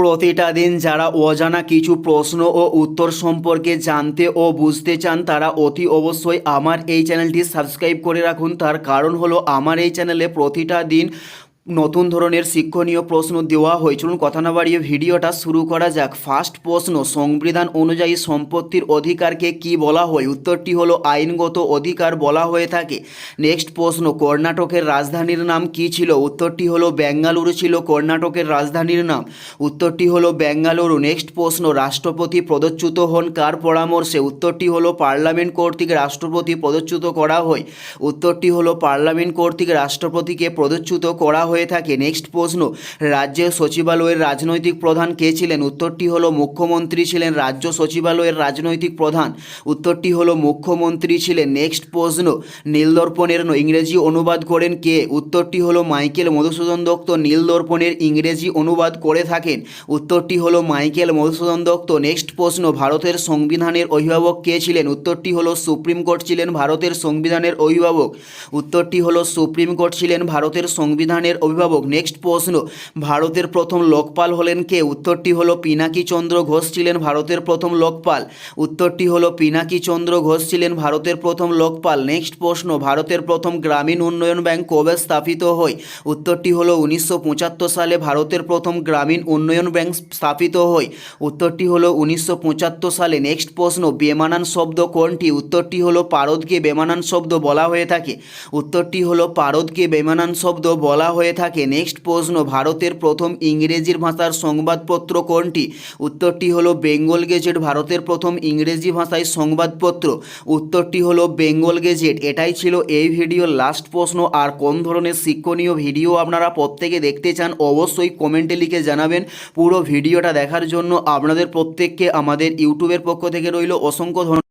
প্রতিটা দিন যারা অজানা কিছু প্রশ্ন ও উত্তর সম্পর্কে জানতে ও বুঝতে চান, তারা অতি অবশ্যই আমার এই চ্যানেলটি সাবস্ক্রাইব করে রাখুন। তার কারণ হলো, আমার এই চ্যানেলে প্রতিটা দিন নতুন ধরনের শিক্ষণীয় প্রশ্ন দেওয়া হয় চলুন কথা না বাড়িয়ে ভিডিওটা শুরু করা যাক। ফার্স্ট প্রশ্ন, সংবিধান অনুযায়ী সম্পত্তির অধিকারকে কি বলা হয়? উত্তরটি হলো আইনগত অধিকার বলা হয়ে থাকে। নেক্সট প্রশ্ন, কর্ণাটকের রাজধানীর নাম কি ছিল? উত্তরটি হলো বেঙ্গালুরু ছিল কর্ণাটকের রাজধানীর নাম। উত্তরটি হলো বেঙ্গালুরু। নেক্সট প্রশ্ন, রাষ্ট্রপতি প্রদচ্যুত হন কার পরামর্শে? উত্তরটি হলো পার্লামেন্ট কর্তৃক রাষ্ট্রপতি প্রদচ্যুত করা হয়। উত্তরটি হলো পার্লামেন্ট কর্তৃক রাষ্ট্রপতিকে প্রদচ্যুত করা হয়ে থাকে। নেক্সট প্রশ্ন, রাজ্যের সচিবালয়ের রাজনৈতিক প্রধান কে ছিলেন? উত্তরটি হলো, মুখ্যমন্ত্রী ছিলেন রাজ্য সচিবালয়ের রাজনৈতিক প্রধান। উত্তরটি হলো, মুখ্যমন্ত্রী ছিলেন। নেক্সট প্রশ্ন, নীলদর্পণের ইংরেজি অনুবাদ করেন কে? উত্তরটি হলো, মাইকেল মধুসূদন দত্ত। নীলদর্পণের ইংরেজি অনুবাদ করে থাকেন। উত্তরটি হলো, মাইকেল মধুসূদন দত্ত। নেক্সট প্রশ্ন, ভারতের সংবিধানের অভিভাবক কে ছিলেন? উত্তরটি হলো, সুপ্রিম কোর্ট ছিলেন ভারতের সংবিধানের অভিভাবক। উত্তরটি হলো, সুপ্রিম কোর্ট ছিলেন ভারতের সংবিধানের অভিভাবক নেক্সট প্রশ্ন, ভারতের প্রথম লোকপাল হলেন কে? উত্তরটি হলো পিনাকি চন্দ্র ঘোষ ছিলেন ভারতের প্রথম লোকপাল। উত্তরটি হলো পিনাকি চন্দ্র ঘোষ ছিলেন ভারতের প্রথম লোকপাল। নেক্সট প্রশ্ন, ভারতের প্রথম গ্রামীণ উন্নয়ন ব্যাংক কবে স্থাপিত হয়? উত্তরটি হলো উনিশশো পঁচাত্তর সালে ভারতের প্রথম গ্রামীণ উন্নয়ন ব্যাংক স্থাপিত হয়। উত্তরটি হলো উনিশশো পঁচাত্তর সালে। নেক্সট প্রশ্ন, বেমানান শব্দ কোনটি? উত্তরটি হলো পারদকে বেমানান শব্দ বলা হয়ে থাকে। উত্তরটি হলো পারদকে বেমানান শব্দ বলা হয়ে থাকে। নেক্সট প্রশ্ন, ভারতের প্রথম ইংরেজির ভাষার সংবাদপত্র কোনটি? উত্তরটি হলো বেঙ্গল গেজেট, ভারতের প্রথম ইংরেজি ভাষায় সংবাদপত্র। উত্তরটি হলো বেঙ্গল গেজেট। এটাই ছিল এই ভিডিওর লাস্ট প্রশ্ন। আর কোন ধরনের শিক্ষণীয় ভিডিও আপনারা প্রত্যেকে দেখতে চান, অবশ্যই কমেন্টে লিখে জানাবেন। পুরো ভিডিওটা দেখার জন্য আপনাদের প্রত্যেককে আমাদের ইউটিউবের পক্ষ থেকে রইল অসংখ্য ধন্যবাদ।